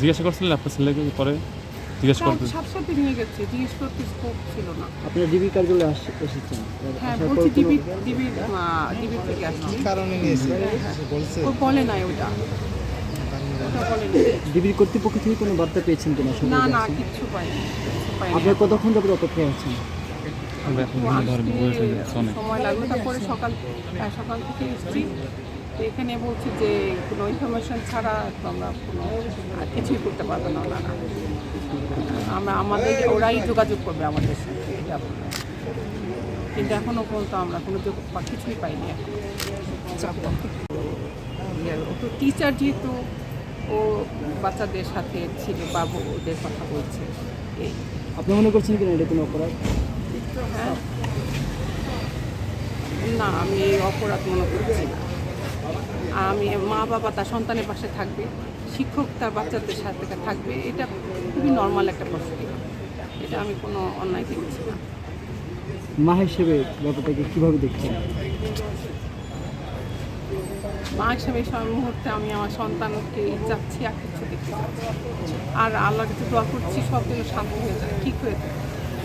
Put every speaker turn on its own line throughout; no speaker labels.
জিজ্ঞাসা করছিলেন আপনার ছেলেকে পরে জিজ্ঞাসা করতে
সাথে সাথে নিয়ে গেছে জিজ্ঞেস করতে স্কোপ ছিল না।
আপনারা ডিবি কার্যালয়ে এসেছেন।
হ্যাঁ বলছি ডিবি ডিবি ডিবি থেকে আসছি।
কারণে নিয়েছে? বলছে।
ও বলে নাই ওটা।
ডিবির কর্তৃপক্ষ থেকে কোনো বার্তা পেয়েছেন কিনা?
না না? কিচ্ছু পাইনি
আপনার কতক্ষণ যাবত অপেক্ষায় আছেন?
সময় লাগল তারপরে সকাল হ্যাঁ, সকাল থেকে এসেছি। তো এখানে বলছি যে কোনো ইনফরমেশন ছাড়া তো আমরা কোনো আর কিছুই করতে পারব না ওনারা। আমরা আমাদের ওরাই যোগাযোগ করবে আমাদের সাথে এটা। কিন্তু এখনও পর্যন্ত আমরা কোনো কিছুই পাইনি এখন। ও তো টিচার যেহেতু ও বাচ্চাদের সাথে ছিল বা ওদের কথা বলছে এই।
আপনি মনে করছেন কিনা এটা কোনো অপরাধ?
হ্যাঁ। না আমি এই অপরাধ মনে করছি না। আমি মা বাবা তার সন্তানের পাশে থাকবে শিক্ষক তার বাচ্চাদের সাথে থাকবে এটা খুবই নর্মাল একটা প্রসিডিউর এটা আমি কোনো অন্যায় দেখছি না।
মা হিসেবে ব্যাপারটাকে কীভাবে দেখছেন?
মা হিসেবে সব মুহূর্তে আমি আমার সন্তানকে যাচ্ছি আর কিছু দেখতে চাচ্ছি। আর আল্লাহর কাছে দোয়া করছি সব যেন শান্ত হয়ে যায় ঠিক হয়ে যায়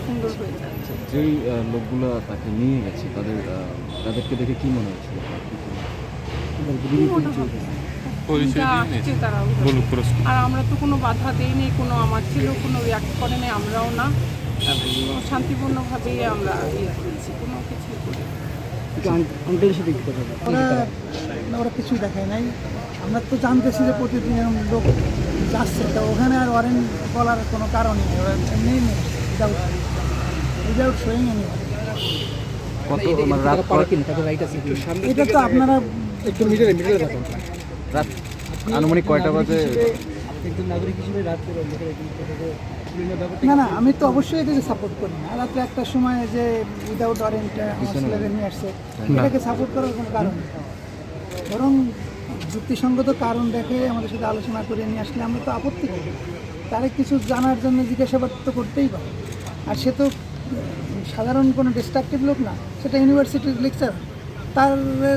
সুন্দর হয়ে যায়।
যেই লোকগুলো তাকে নিয়ে গেছে তাদের তাদেরকে দেখে কী মনে হচ্ছিল
আর আমরা তো কোনো বাধা দেইনি কোনো আমার ছেলেও কোনো রিয়াক্ট করে নাই আমরাও না। শান্তিপূর্ণভাবেই আমরা ইয়ে করেছি কোনো কিছু করি।
ওরা ওরা কিছুই দেখায় নাই। আমরা তো জানতেছি যে প্রতিদিন লোক যাচ্ছে তো ওখানে আর ওয়ারেন্ট বলার কোনো কারণ নেই। ওরা এমনিই নেই উইদাউট উইদাউট শোয়িং এনি এটা তো আপনারা
একটু রাখুন।
রাত আনুমানিক কয়টা বাজে?
একজন নাগরিক হিসেবে রাত
না না আমি তো অবশ্যই এটাকে সাপোর্ট করি না। রাত্রে একটা সময় যে উইদাউট ওয়ারেন্ট আমার ছেলেদের নিয়ে আসছে এটাকে সাপোর্ট করার কোনো কারণ নেই। বরং যুক্তিসঙ্গত কারণ দেখে আমাদের সাথে আলোচনা করে নিয়ে আসলে আমরা তো আপত্তি করি। তারে কিছু জানার জন্য জিজ্ঞাসাবাদ তো করতেই পারে। আর সে তো সাধারণ কোনো ডিস্ট্রাকটিভ লোক না সেটা ইউনিভার্সিটির লেকচার তার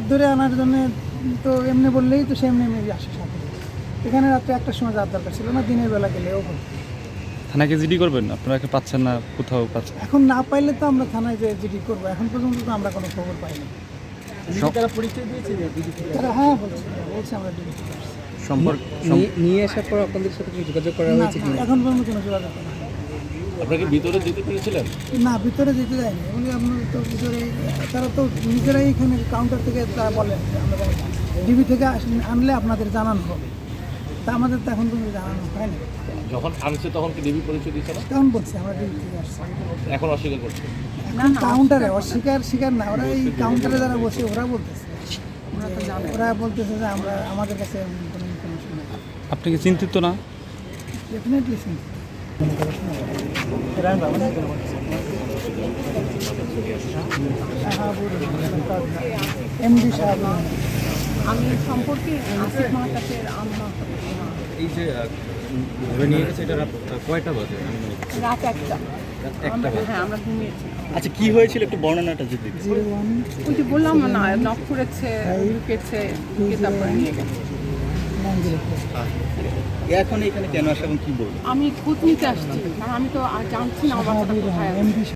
ধরে আনার জন্য তো এমনি বললেই তো সে এমনি এমনি আসে সাথে। এখানে রাত্রে একটার সময় যাওয়ার দরকার ছিল না দিনের বেলা গেলেও হতো
থানাকে জিডি করবেন? আপনারা পাচ্ছেন না কোথাও পাচ্ছেন?
এখন না পাইলে তো আমরা থানায় যে জিডি করব এখন পর্যন্ত তো আমরা কোনো খবর পাইনি।
তারা পরিচয় দিয়েছে
তারা হ্যাঁ বলছে বলছে আমরা
সম্পর্ক
নিয়ে- আসার পর আপনাদের সাথে কি যোগাযোগ করা হয়েছে
এখন পর্যন্ত কোনো যোগাযোগ করা হয়নি।
আপনাকে ভিতরে যেতে পেরেছিলেন
না ভিতরে যেতে দেয়নি। এগুলি আপনার তো ভিতরে তারা তো নিজেরাই এখানে কাউন্টার থেকে তারা বলেন আমরা ডিবি থেকে আস- আনলে আপনাদের জানানো হবে। তা আমাদের তো এখন পর্যন্ত জানানো হয়নি।
যখন আনছে তখন কি দেবী পরিচয় দিচ্ছে না?
তখন বলছি আমরা ডিবি থেকে আসছি।
এখন অস্বীকার করছে।
এখন কাউন্টারে অস্বীকার স্বীকার না ওরা এই কাউন্টারে যারা বসে ওরা বলতেছে।
ওরা তো জানে।
ওরা বলতেছে যে আমরা আমাদের কাছে কোনো ইনফরমেশন
আপনি কি চিন্তিত না?
ডেফিনেটলি শুনছি এমডি সাহেব।
আমি সম্পর্কে আসিফ মহাকাশের আম্মা
এই যে ধরে নিয়ে গেছে এটা কয়টা বাজে?
রাত একটা। আমরা হ্যাঁ আমরা ঘুমিয়েছি।
আচ্ছা কি হয়েছিল একটু বর্ণনাটা যদি
ওই যে বললাম না নক করেছে ঢুকে তারপরে নিয়ে গেছে।
নাইন
এখন এখানে কেন আসা এবং কি বলব?
আমি খোঁজ নিতে আসছি। কারণ আমি তো আর জানছি না আমার বাচ্চাটা কোথায় আছে।